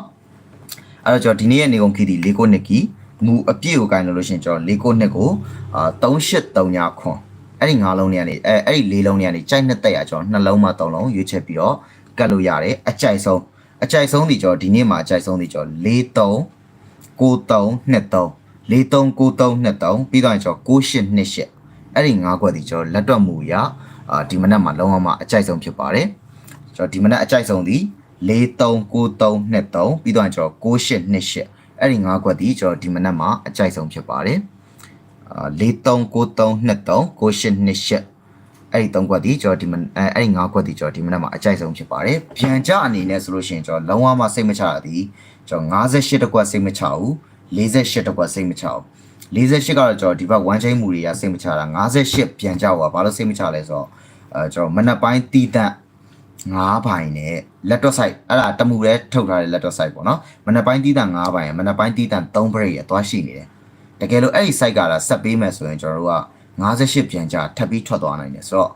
အဲ့တော့ကျွန်တော်ဒီနေ့ရဲ့နေကုန်ခီတီ၄ကိုနှစ်ကီမူအပြည့်ကိုကိုင်လို့လို့ရှရင်ကျွန်တော်၄ကိုနှစ်ကိုအာ3839ခွန်အဲ့ဒီ၅လုံးတွေကနေအဲအဲ့ဒီ၄လုံးတွေကနေကြိုက်နှစ်တက်ရကျွန်တော်နှလုံးမှ၃လုံးရွေးချက်ပြီးတော့ကတ်လို့ရတယ်အကြိုက်ဆုံးအကြိုက်ဆုံးဒီကျွန်တော်ဒီနေ့မှာအကြိုက်ဆုံးဒီကျွန်တော်43 93 23 43 93 23ပြီးတော့ကျွန်တော်9828အဲ့ဒီ၅ခွက်ဒီကျွန်တော်လက်တွက်မှုရ အာဒီမနက်မှာလုံးဝမှအကြိုက်ဆုံးဖြစ်ပါတယ်ကျွန်တော်ဒီမနက်အကြိုက်ဆုံးဒီ439323ပြီးတော့ကျွန်တော်9828အဲ့ဒီ၅ခွက်ဒီကျွန်တော်ဒီမနက်မှာအကြိုက်ဆုံးဖြစ်ပါတယ်အာ4393239828အဲ့ဒီ3ခွက်ဒီကျွန်တော်ဒီမအဲ့အဲ့ဒီ5ခွက်ဒီကျွန်တော်ဒီမနက်မှာအကြိုက်ဆုံးဖြစ်ပါတယ်။ပြန်ကြအနေနဲ့ဆိုလို့ရှိရင်ကျွန်တော်လုံးဝမှစိတ်မချရသည်ကျွန်တော်58တကွက်စိတ်မချဘူး48တကွက်စိတ်မချဘူး 48ကတော့ကျွန်တော်ဒီဘက်1 chain မူတွေကစိတ်မချတာ58ပြန်ကြပါဘာလို့စိတ်မချလဲဆိုတော့အဲကျွန်တော်မနက်ပိုင်းတီးတန့်9ဘိုင်နဲ့လက်တော့ site အဲ့ဒါတမှုလဲထုတ်ထားတဲ့လက်တော့ site ပေါ့နော်မနက်ပိုင်းတီးတန့်9ဘိုင်ရယ်မနက်ပိုင်းတီးတန့်3 break ရယ်သွားရှိနေတယ်တကယ်လို့အဲ့ဒီ site ကလာဆက်ပေးမယ်ဆိုရင်ကျွန်တော်တို့က58ပြန်ကြထပ်ပြီးထွက်သွားနိုင်တယ်ဆိုတော့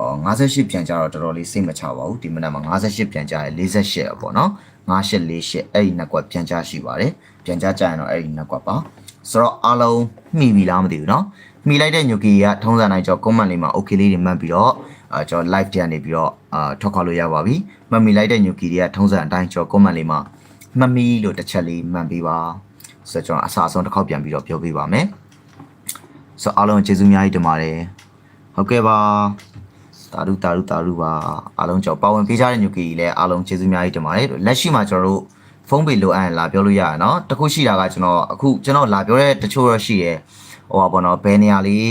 အော်58ပြန်ကြတော့တော်တော်လေးစိတ်မချပါဘူးဒီမနက်မှာ58ပြန်ကြရ48ပေါ့နော်5848အဲ့ဒီနှစ်ကွက်ပြန်ကြရှိပါတယ်ပြန်ကြကြရင်တော့အဲ့ဒီနှစ်ကွက်ပါ ဆိုတော့အားလုံးမှီပြီလားမသိဘူးเนาะမှီလိုက်တဲ့ညိုကီကထုံးစံတိုင်းကျော် comment လေးမှာ okay လေးတွေမှတ်ပြီးတော့အာကျော် live ပြန်နေပြီးတော့အာထွက်ခွာလို့ရပါပြီမှတ်မိလိုက်တဲ့ညိုကီတွေကထုံးစံအတိုင်းကျော် comment လေးမှာမှတ်မိလို့တစ်ချက်လေးမှတ်ပေးပါဆိုတော့ကျွန်တော်အစားအဆုံးတစ်ခေါက်ပြန်ပြီးတော့ပြောပြပါမယ်ဆိုတော့အားလုံးကျေးဇူးများကြီးတင်ပါတယ်ဟုတ်ကဲ့ပါတာရုတာရုတာရုပါအားလုံးကြောင့်ပါဝင်ပေးကြတဲ့ညိုကီကြီးလည်းအားလုံးကျေးဇူးများကြီးတင်ပါတယ်လက်ရှိမှာကျွန်တော်တို့ ဖုန်းပေလိုအပ်ရင်လာပြောလို့ရရနော်တခုရှိတာကကျွန်တော်အခုကျွန်တော်လာပြောတဲ့တချို့တော့ရှိရဲဟိုပါဘောနော်ဘယ်နေရာလေး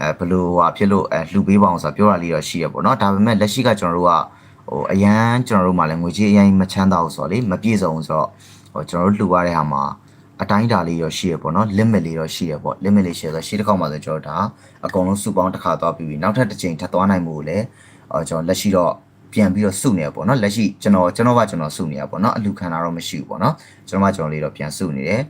အဲဘလို့ဟာဖြစ်လို့အဲလှူပေးပါအောင်ဆိုပြောတာလေးတော့ရှိရပေါ့နော်ဒါပေမဲ့လက်ရှိကကျွန်တော်တို့ကဟိုအရန်ကျွန်တော်တို့မှလည်းငွေကြေးအရင်မချမ်းသာဘူးဆိုတော့လေမပြည့်စုံဆိုတော့ဟိုကျွန်တော်တို့လှူရတဲ့ဟာမှာအတိုင်းတာလေးရောရှိရပေါ့နော် limit လေးတော့ရှိရပေါ့ limit လေးရှိရဆိုရှေ့တစ်ခေါက်မှာဆိုကျွန်တော်ဒါအကုန်လုံးစုပေါင်းတစ်ခါသွားပြီးပြီနောက်ထပ်တစ်ချိန်ထပ်သွားနိုင်မှုကိုလည်းအော်ကျွန်တော်လက်ရှိတော့ ပြန်ပြီးတော့စုနေရပေါ့နော်လက်ရှိကျွန်တော်ကျွန်တော်ကကျွန်တော်စုနေရပေါ့နော်အလူခံတာတော့မရှိဘူးပေါ့နော်ကျွန်တော်ကကျွန်တော်လေးတော့ပြန်စုနေတယ်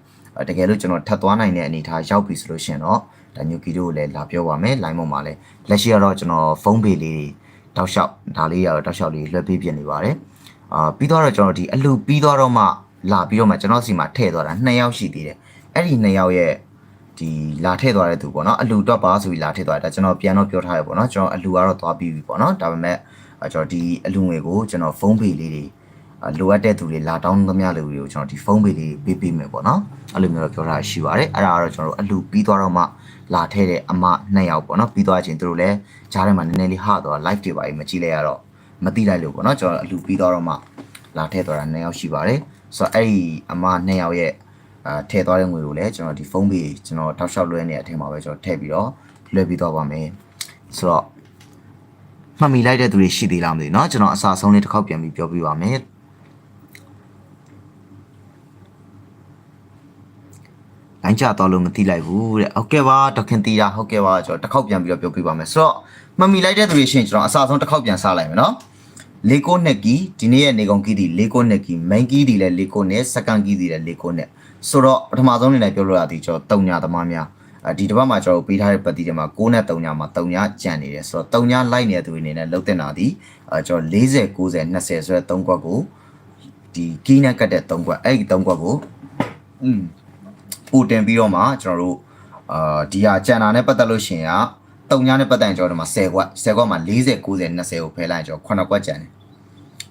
တကယ်လို့ကျွန်တော်ထပ်သွားနိုင်တဲ့အနေအထားရောက်ပြီဆိုလို့ရှိရင်တော့ဒါညူကီတို့ကိုလည်းလာပြောပါမယ် line ပေါ်မှာလည်းလက်ရှိကတော့ကျွန်တော်ဖုန်းပေလေးတွေတောက်လျှောက်ဒါလေးရတော့တောက်လျှောက်လေးလွှဲပေးပြနေပါတယ်အာပြီးတော့ကျွန်တော်ဒီအလူပြီးတော့မှလာပြီးတော့မှကျွန်တော်စီမှာထည့်သွားတာ2ယောက်ရှိသေးတယ်အဲ့ဒီ2ယောက်ရဲ့ဒီလာထည့်သွားတဲ့သူပေါ့နော်အလူတော့ပါဆိုပြီးလာထည့်သွားတာကျွန်တော်ပြန်တော့ပြောထားရပေါ့နော်ကျွန်တော်အလူကတော့သွားပြီးပြီပေါ့နော်ဒါပေမဲ့ ကျွန်တော်ဒီအလူငွေကိုကျွန်တော်ဖုန်းပေလေးတွေလိုအပ်တဲ့သူတွေလာတောင်းသမျှလူတွေကိုကျွန်တော်ဒီဖုန်းပေလေးပေးပေးမယ်ပေါ့နော်အဲ့လိုမျိုးတော့ပြောထားရှိပါတယ်အဲ့ဒါကတော့ကျွန်တော်တို့အလူပြီးသွားတော့မှလာထည့်တဲ့အမနှစ်ယောက်ပေါ့နော်ပြီးသွားချင်းသူတို့လည်းကြားထဲမှာနည်းနည်းလေးဟတော့ live တွေပါမကြည့်လိုက်ရတော့မသိလိုက်လို့ပေါ့နော်ကျွန်တော်အလူပြီးသွားတော့မှလာထည့်သွားတာနှစ်ယောက်ရှိပါတယ်ဆိုတော့အဲ့ဒီအမနှစ်ယောက်ရဲ့အာထည့်သွားတဲ့ငွေကိုလည်းကျွန်တော်ဒီဖုန်းပေကျွန်တော်တောက်လျှောက်လွှဲနေတဲ့အထက်မှာပဲကျွန်တော်ထည့်ပြီးတော့လွှဲပြီးတော့ပါမယ်ဆိုတော့ မှတ်မိလိုက်တဲ့သူတွေရှိသေးလားမသိဘူးเนาะကျွန်တော်အစာဆုံးလေးတစ်ခေါက်ပြန်ပြီးပြောပြပါမယ်လိုင်းကြတော့လို့မသိလိုက်ဘူးတဲ့ဟုတ်ကဲ့ပါဒေါခင်တီတာဟုတ်ကဲ့ပါကျွန်တော်တစ်ခေါက်ပြန်ပြီးတော့ပြောပြပါမယ်ဆိုတော့မှတ်မိလိုက်တဲ့သူတွေရှိရင်ကျွန်တော်အစာဆုံးတစ်ခေါက်ပြန်စလိုက်မယ်เนาะလေးကိုနှစ်ကီဒီနေ့ရဲ့နေကုန်ကီဒီလေးကိုနှစ်ကီ main ကီဒီလည်းလေးကိုနှစ် second ကီဒီလည်းလေးကိုနှစ်ဆိုတော့ပထမဆုံးအနေနဲ့ပြောလို့ရသည်ကျွန်တော်တုံညာသမားများအဲ ဒီတစ်ပတ်မှာကျွန်တော်ပေးထားတဲ့ပတ်တီတွေမှာ6နဲ့3ညမှာ3ညကြံနေတယ်ဆိုတော့3ညလိုက်နေတဲ့သူတွေအနေနဲ့လုံးတင်တာဒီအဲကျွန်တော်40 90 20ဆိုတဲ့3ခွက်ကိုဒီကီးနဲ့ကတ်တဲ့3ခွက်အဲ့ဒီ3ခွက်ကိုอืมပို့တင်ပြီးတော့မှကျွန်တော်တို့အာဒီဟာကြံတာနဲ့ပတ်သက်လို့ရှင်က3ညနဲ့ပတ်သက်ရင်ကျွန်တော်တို့မှာ10ခွက်10ခွက်မှာ40 90 20ကိုဖယ်လိုက်ကျွန်တော်9ခွက်ကြံတယ်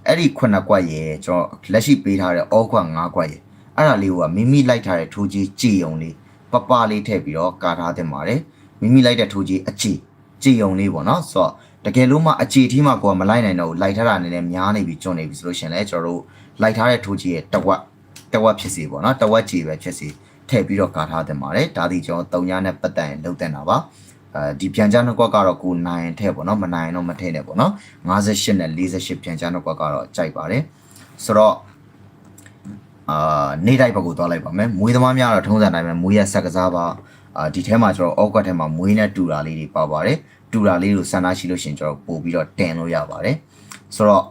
အဲ့ဒီ9ခွက်ရေကျွန်တော်လက်ရှိပေးထားတဲ့အောခွက်5ခွက်ရေအဲ့ဒါလေးကမိမိလိုက်ထားတဲ့ထိုးကြီးကြည်ုံလေး ပပလေးထည့်ပြီးတော့ကာထားတင်ပါတယ်မိမိလိုက်တဲ့ထိုးကြီးအကြည်ကြည်ုံလေးပေါ့နော်ဆိုတော့တတကယ်လို့မှအကြည်ထီးမှကိုကမလိုက်နိုင်တော့ဘူးလိုက်ထားတာနည်းနည်းများနေပြီကျွန်းနေပြီဆိုလို့ရှရင်လဲကျွန်တော်တို့လိုက်ထားတဲ့ထိုးကြီးရဲ့တဝက်တဝက်ဖြစ်စီပေါ့နော်တဝက်ကြီးပဲဖြစ်စီထည့်ပြီးတော့ကာထားတင်ပါတယ်ဒါဒီကျွန်တော်၃ညနဲ့ပတ်သက်ရင်လုံးတင်တာပါအဲဒီပြန်ကြားနှုတ်ကွက်ကတော့ကိုနိုင်ထည့်ပေါ့နော်မနိုင်တော့မထည့်နဲ့ပေါ့နော်58နဲ့48ပြန်ကြားနှုတ်ကွက်ကတော့ကြိုက်ပါတယ်ဆိုတော့ အာနေတိုက်ဘက်ကိုသွားလိုက်ပါမယ်မွေးသမားများတော့ထုံးစံတိုင်းပဲမွေးရဆက်ကစားပါအာဒီထဲမှာကျွန်တော်အောက်ကွက်ထဲမှာမွေးနဲ့တူတာလေးတွေပါပါတယ်တူတာလေးကိုစန္ဒရှိလို့ရှရင်ကျွန်တော်ပို့ပြီးတော့တင်လို့ရပါတယ်ဆိုတော့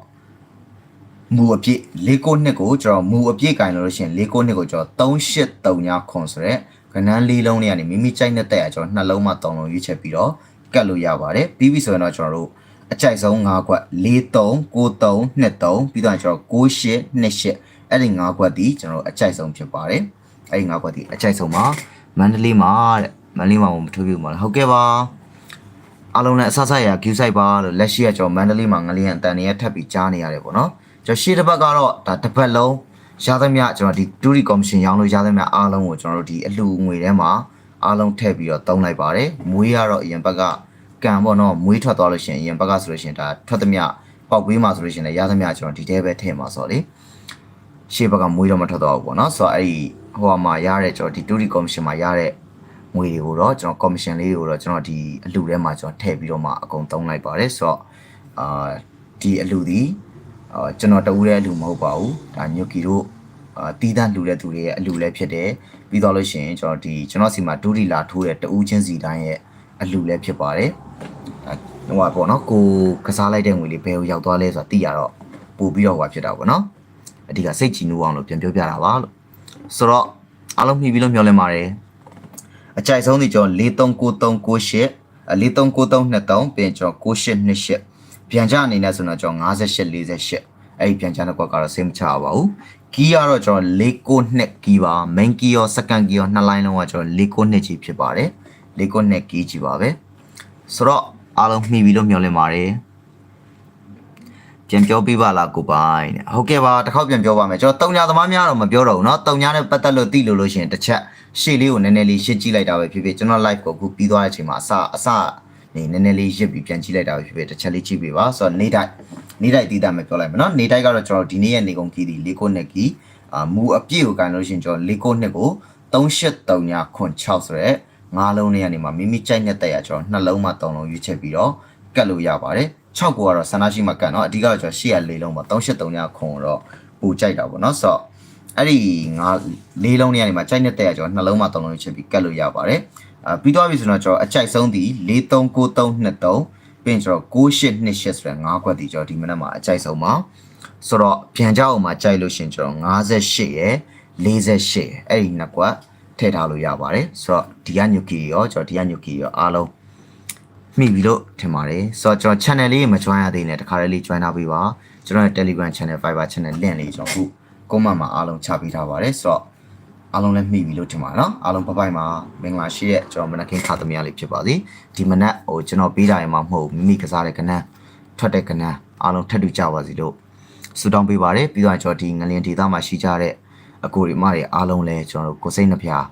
မူအပြည့်၄ကိုနှစ်ကိုကျွန်တော်မူအပြည့်ကင်လို့ရှရင်၄ကိုနှစ်ကိုကျွန်တော်3839ခွန်ဆိုရက်ကဏန်းလေးလုံးလေးကနေမိမိကြိုက်တဲ့တက်အကျွန်တော်နှလုံးမှ၃လုံးရွေးချက်ပြီးတော့ကတ်လို့ရပါတယ်ပြီးပြီဆိုရင်တော့ကျွန်တော်တို့အကြိုက်ဆုံး၅ခွက်4 3 9 3 2 3ပြီးတော့ကျွန်တော်9 8 2 8 အဲ့ဒီ၅ခွက်ဒီကျွန်တော်တို့အကြိုက်ဆုံးဖြစ်ပါတယ်အဲ့ဒီ၅ခွက်ဒီအကြိုက်ဆုံးပါမန္တလေးမှာတဲ့မန္တလေးမှာမထူးပြမှာဟုတ်ကဲ့ပါအားလုံးလည်းအဆဆရ queue site ပါလို့လက်ရှိကကျွန်တော်မန္တလေးမှာငလျင်အတန်တွေရထပ်ပြီးကြားနေရတယ်ပေါ့နော်ကျွန်တော်ရှေ့တစ်ပတ်ကတော့ဒါတစ်ပတ်လုံးရသမျှကျွန်တော်ဒီတူရီကော်မရှင်ရောင်းလို့ရသမျှအားလုံးကိုကျွန်တော်တို့ဒီအလှငွေထဲမှာအားလုံးထည့်ပြီးတော့တုံးလိုက်ပါတယ်မွေးကတော့အရင်ဘက်ကကံပေါ့နော်မွေးထွက်သွားလို့ရှိရင်အရင်ဘက်ကဆိုလို့ရှိရင်ဒါထွက်သမျှပေါက်ကွေးမှာဆိုလို့ရှိရင်လည်းရသမျှကျွန်တော်ဒီထဲပဲထည့်မှာဆိုတော့လေ ရှေ့ဘက်ကမွေးတော့မထွက်တော့ဘူးပေါ့နော်ဆိုတော့အဲ့ဒီဟိုမှာရတဲ့ကျွန်တော်ဒီတူရီကော်မရှင်မှာရတဲ့ငွေတွေကိုတော့ကျွန်တော်ကော်မရှင်လေးတွေကိုတော့ကျွန်တော်ဒီအလှထဲမှာကျွန်တော်ထည့်ပြီးတော့မှအကုန်တုံးလိုက်ပါတယ်ဆိုတော့အာဒီအလှဒီအာကျွန်တော်တဦးရဲ့အလှမဟုတ်ပါဘူးဒါညိုကီတို့အာတီးတန့်လှူတဲ့သူတွေရဲ့အလှလည်းဖြစ်တယ်ပြီးတော့လို့ရှိရင်ကျွန်တော်ဒီကျွန်တော်စီမှာဒူရီလာထိုးတဲ့တဦးချင်းစီတိုင်းရဲ့အလှလည်းဖြစ်ပါတယ်ဟိုပါပေါ့နော်ကိုကစားလိုက်တဲ့ငွေလေးဘယ်ကိုရောက်သွားလဲဆိုတာသိရတော့ပို့ပြီးတော့ဟိုဖြစ်တာပေါ့နော် အဓိကစိတ်ကြည်နူးအောင်လို့ပြန်ပြောပြတာပါလို့ဆိုတော့အားလုံးမှီပြီးလို့မျှော်လင့်ပါတယ်အကြိုက်ဆုံးဒီကျွန်တော်439398 439323ပြင်ကျွန်တော်9828ပြန်ကြအနေနဲ့ဆိုတော့ကျွန်တော်5848အဲ့ဒီပြန်ကြတဲ့ကွက်ကတော့စိတ်မချပါဘူးကီးကတော့ကျွန်တော်692ကီးပါ main key ရော second key ရောနှစ်လိုင်းလုံးကကျွန်တော်692ကြီးဖြစ်ပါတယ်692ကီးကြီးပါပဲဆိုတော့အားလုံးမှီပြီးလို့မျှော်လင့်ပါတယ် ပြန်ပြောပြပါလားကိုပိုင်တဲ့ဟုတ်ကဲ့ပါတစ်ခေါက်ပြန်ပြောပါမယ်ကျွန်တော်တုံညာသမားများတော့မပြောတော့ဘူးเนาะတုံညာနဲ့ပတ်သက်လို့သိလို့လို့ရှိရင်တစ်ချက်ရှေ့လေးကိုနည်းနည်းလေးရှင်းကြည့်လိုက်တာပဲဖြစ်ဖြစ်ကျွန်တော် live ကိုအခုပြီးသွားတဲ့အချိန်မှာအစအစနေနည်းနည်းလေးရစ်ပြီးပြန်ကြည့်လိုက်တာပဲဖြစ်ဖြစ်တစ်ချက်လေးကြည့်ပေးပါဆိုတော့နေတိုင်းနေတိုင်းတည်တာမယ်ပြောလိုက်မယ်เนาะနေတိုင်းကတော့ကျွန်တော်ဒီနေ့ရဲ့နေကုန်ကီးဒီ၄ခုနှစ်ကီးအာမူအပြည့်ကိုကန်လို့ရှိရင်ကျွန်တော်၄ခုနှစ်ကို3839ခွန်6ဆိုရဲငါးလုံးလေးကနေမှမိမိကြိုက်တဲ့တက်ရကျွန်တော်နှလုံးမှ၃လုံးရွေးချက်ပြီးတော့ကတ်လို့ရပါတယ် 6ကိုကတော့ဆန္ဒရှိမှကတ်เนาะအဓိကတော့ကျွန်တော်ရှေ့ရ၄လုံးပေါ့3839ခွန်တော့ပူကြိုက်တာပေါ့เนาะဆိုတော့အဲ့ဒီငါလေးလုံးနေရာနေမှာကြိုက်တဲ့တက်ရကျွန်တော်နှလုံးမှသုံးလုံးချက်ပြီးကတ်လို့ရပါတယ်အာပြီးသွားပြီဆိုတော့ကျွန်တော်အကြိုက်ဆုံးဒီ439323ပြီးရင်ကျွန်တော်9828ဆိုတဲ့၅ခွက်ဒီကျွန်တော်ဒီမနက်မှာအကြိုက်ဆုံးပါဆိုတော့ပြန်ကြအောင်မှာကြိုက်လို့ရှင်ကျွန်တော်58ရယ်48ရယ်အဲ့ဒီနှစ်ခွက်ထည့်ထားလို့ရပါတယ်ဆိုတော့ဒီကညူကီရောကျွန်တော်ဒီကညူကီရောအားလုံး မိပြီလို့ထင်ပါတယ်ဆိုတော့ကျွန်တော် channel လေးမ join ရသေးနဲ့တခါတည်းလေး join ထားပေးပါကျွန်တော်ရဲ့ Telegram channel Viber channel link လေးကျွန်တော်ခု comment မှာအားလုံးချပေးထားပါတယ်ဆိုတော့အားလုံးလည်းမိပြီလို့ထင်ပါနော်အားလုံးပပိုက်မှာမင်္ဂလာရှိရဲ့ကျွန်တော်မနက်ခင်းခါသမီးလေးဖြစ်ပါစေဒီမနက်ဟိုကျွန်တော်ပေးတာရင်မှမဟုတ်မိမိကစားတဲ့ကနန်းထွက်တဲ့ကနန်းအားလုံးထပ်တူကြပါစီလို့ဆုတောင်းပေးပါတယ်ပြီးတော့ကျွန်တော်ဒီငလင်ဒေသမှာရှိကြတဲ့အကိုတွေမတွေအားလုံးလည်းကျွန်တော်တို့ကိုစိတ်နှဖျား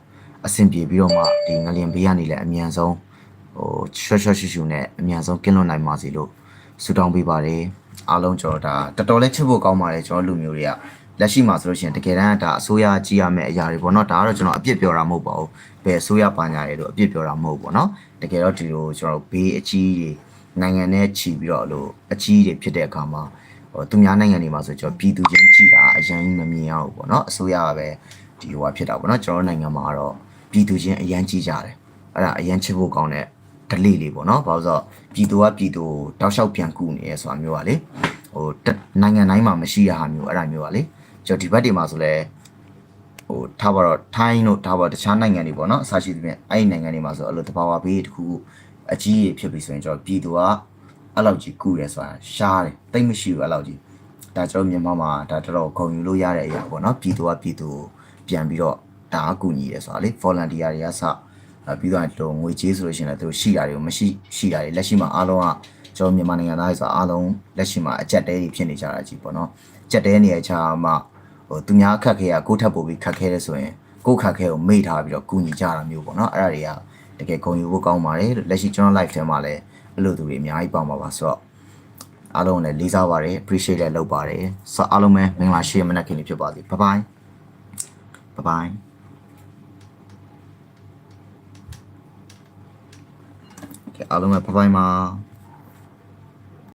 အဆင်ပြေပြီးတော့မှဒီငလင်ဘေးကနေလည်းအမြန်ဆုံး ဟိုရွှွှွှှရှူနဲ့အမြန်ဆုံးကင်းလွတ်နိုင်ပါစေလို့ဆုတောင်းပေးပါတယ်အားလုံးကျွန်တော်ဒါတော်တော်လေးချစ်ဖို့ကောင်းပါတယ်ကျွန်တော်လူမျိုးတွေကလက်ရှိမှာဆိုလို့ရှိရင်တကယ်တမ်းဒါအစိုးရကြီးရမယ့်အရာတွေပေါ့နော်ဒါကတော့ကျွန်တော်အပြစ်ပြောတာမဟုတ်ပါဘူးဘယ်အစိုးရပညာတွေလို့အပြစ်ပြောတာမဟုတ်ပေါ့နော်တကယ်တော့ဒီလိုကျွန်တော်ဘေးအကြီးတွေနိုင်ငံနဲ့ချီပြီးတော့လို့အကြီးတွေဖြစ်တဲ့အခါမှာဟိုသူများနိုင်ငံတွေမှာဆိုကျွန်တော်ပြည်သူချင်းကြည်တာအရင်မမြင်ရဘူးပေါ့နော်အစိုးရကပဲဒီဟိုဖြစ်တာပေါ့နော်ကျွန်တော်နိုင်ငံမှာကတော့ပြည်သူချင်းအရန်ကြီးကြတယ်အဲ့ဒါအရန်ချစ်ဖို့ကောင်းတဲ့ ဒလိလေးပေါ့နော်ဘာလို့ဆိုတော့ပြည်သူကပြည်သူတောက်လျှောက်ပြန်ကူနေရဲဆိုတာမျိုးပါလေဟိုနိုင်ငံတိုင်းမှာမရှိရဟာမျိုးအဲ့ဒါမျိုးပါလေကျွန်တော်ဒီဘက်တွေမှာဆိုလဲဟိုထားပါတော့ထိုင်းတို့ထားပါတခြားနိုင်ငံတွေပေါ့နော်အစရှိသဖြင့်အဲ့ဒီနိုင်ငံတွေမှာဆိုအဲ့လိုတဘာဝဘေးတစ်ခုအကြီးကြီးဖြစ်ပြီဆိုရင်ကျွန်တော်ပြည်သူကအဲ့လောက်ကြီးကူတယ်ဆိုတာရှားတယ်တိတ်မရှိဘူးအဲ့လောက်ကြီးဒါကျွန်တော်မြန်မာမှာဒါတော်တော်ဂုဏ်ယူလို့ရတဲ့အရာပေါ့နော်ပြည်သူကပြည်သူပြန်ပြီးတော့ဒါအကူညီတယ်ဆိုတာလေ volunteer တွေကစ ပြီးတော့တော့ငွေကြေးဆိုလို့ရှိရင်လည်းသူရှိတာတွေကိုမရှိရှိတာတွေလက်ရှိမှာအားလုံးကကျွန်တော်မြန်မာနိုင်ငံသားတွေဆိုအားလုံးလက်ရှိမှာအကြက်တဲတွေဖြစ်နေကြတာကြီးပေါ့နော်ကြက်တဲနေရချာမှဟိုသူများခက်ခဲကကိုထပ်ပို့ပြီးခက်ခဲတယ်ဆိုရင်ကိုခက်ခဲကိုမေ့ထားပြီးတော့ကူညီကြတာမျိုးပေါ့နော်အဲ့ဒါတွေကတကယ်ဂုဏ်ယူဖို့ကောင်းပါတယ်လက်ရှိကျွန်တော် live ထဲမှာလည်းအဲ့လိုသူတွေအများကြီးပေါ့မှာပါဆိုတော့အားလုံးလည်းလေးစားပါတယ် appreciate လည်းလုပ်ပါတယ်ဆိုတော့အားလုံးပဲမင်္ဂလာရှိရမနက်ခင်းလေးဖြစ်ပါစေ bye bye bye bye အားလုံးပဲ bye bye ပါ